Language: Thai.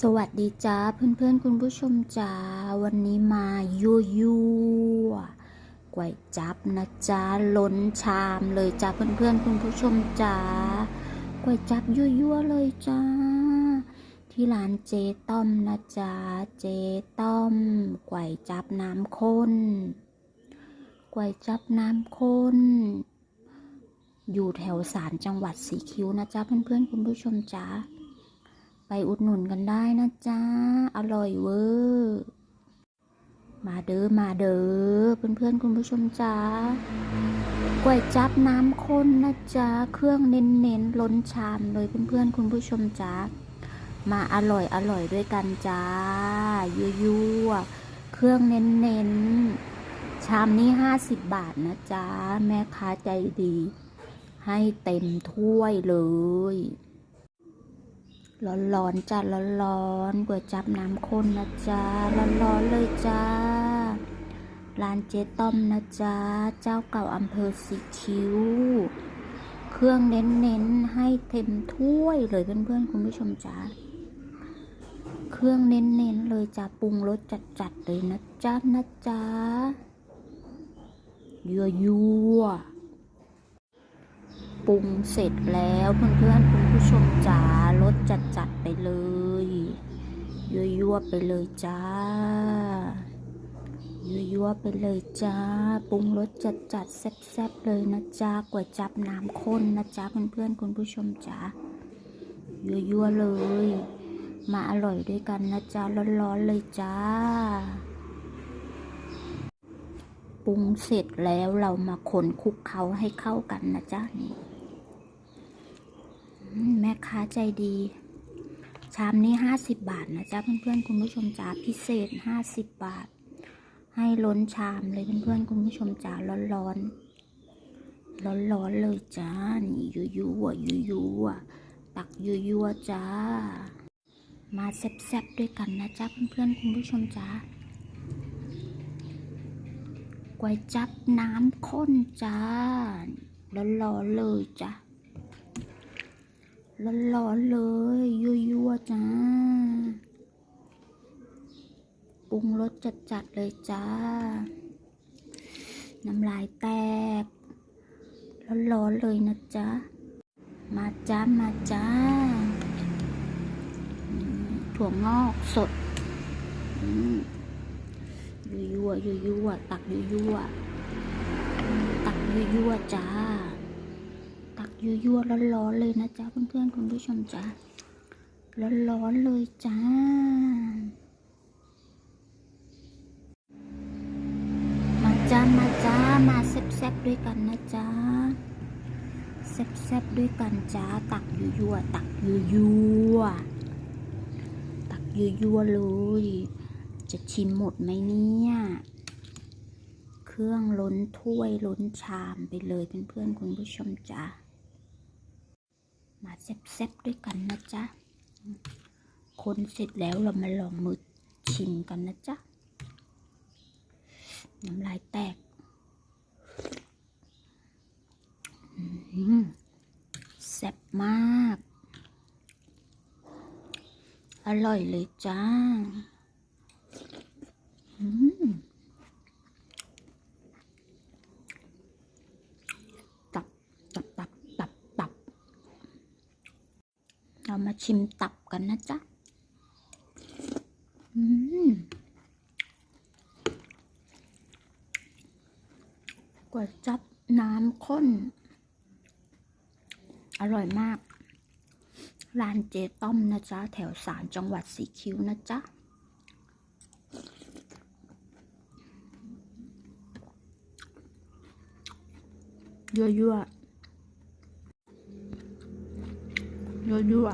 สวัสดีจ้าเพื่อนๆคุณผู้ชมจ้าวันนี้มายั่วยั่วก๋วยจับนะจ้าล้นชามเลยจ้าเพื่อนๆคุณผู้ชมจ้าก๋วยจับยั่วยั่วเลยจ้าที่ร้านเจต้อมนะจ้าเจต้อมก๋วยจับน้ำข้นก๋วยจับน้ำข้น อยู่แถวสารจังหวัดสีคิ้วนะจ้าเพื่อนๆคุณผู้ชมจ้า ไปอุดหนุนกันได้นะจ๊ะ อร่อยเวอร์มาเด้อมาเด้อเพื่อนๆคุณผู้ชมจ้าก๋วยจับน้ำข้นนะจ๊ะ เครื่องเน้นๆล้นชามเลยเพื่อนๆคุณผู้ชมจ้ามาอร่อยอร่อยด้วยกันจ้ายั่วๆเครื่องเน้นๆชามนี้50บาทนะจ๊ะ แม่ค้าใจดี ให้เต็มถ้วยเลย ร้อนๆจ้าร้อนๆก๋วยจับน้ำข้นนะจ๊ะร้อนๆเลยจ้า ร้านเจ๊ต้อมนะจ๊ะเจ้าเก่าอำเภอสีคิ้ว เครื่องเน้นๆให้เต็มถ้วยเลยเพื่อนๆคุณผู้ชมจ้าเครื่องเน้นๆเลยจ้าปรุงรสจัดๆเลยนะจ๊ะนะจ๊ะยั่ว ปรุงเสร็จแล้วเพื่อนๆคุณผู้ชมจ๋ารสจัดๆไปเลยยั่วๆไปเลยจ้ายั่วๆไปเลยจ้าปรุงรสจัดๆแซ่บๆเลยนะจ้าก๋วยจับน้ำข้นนะจ้าเพื่อนๆคุณผู้ชมจ๋ายั่วๆเลย มาอร่อยด้วยกันนะจ้าร้อนๆเลยจ้าปรุงเสร็จแล้วเรามาคนคลุกเคล้าให้เข้ากันนะจ๊ะนี่ แม่ค้าใจดี ชามนี้ห้าสิบบาทนะจ๊ะเพื่อนๆคุณผู้ชมจ๋าพิเศษห้าสิบบาท ให้ล้นชามเลยเพื่อนๆคุณผู้ชมจ๋าร้อนๆร้อนๆเลยจ้านี่ยั่วๆยั่วตักยั่วจ้า มาแซ่บๆด้วยกันนะจ๊ะเพื่อนๆคุณผู้ชมจ๋าก๋วยจับน้ำข้นจ้าร้อนๆเลยจ้ะ ร้อนๆเลยยั่วๆจ้าปรุงรสจัดๆเลยจ้า น้ำลายแตกร้อนๆเลยนะจ๊ะ มาจ้ามาจ้า ถั่วงอกสดยั่วยั่วยั่วตักยั่วยั่วตักยั่วยั่วจ้า ยั่วยั่วร้อนๆเลยนะจ๊ะเพื่อนๆคุณผู้ชมจ้าร้อนๆเลยจ้ามาจ้ามาจ้ามาแซ่บๆด้วยกันนะจ๊ะแซ่บๆด้วยกันจ้าตักยั่วยั่วตักยั่วยั่วตักยั่วยั่วเลย จะชิมหมดไหมเนี่ยเครื่องล้นถ้วยล้นชามไปเลยเพื่อนๆคุณผู้ชมจ้า มาแซ่บๆด้วยกันนะจ๊ะ คนเสร็จแล้วเรามาลองมือชิมกันนะจ๊ะ น้ำลายแตกแซ่บมาก อร่อยเลยจ้า อืมตับตับตับตับตับ เรามาชิมตับกันนะจ๊ะ อืมก๋วยจับน้ำข้น อร่อยมาก ร้านเจต้อมนะจ๊ะ แถวสารจังหวัดสีคิ้วนะจ๊ะยั่วยั่ วยั่วยั่ว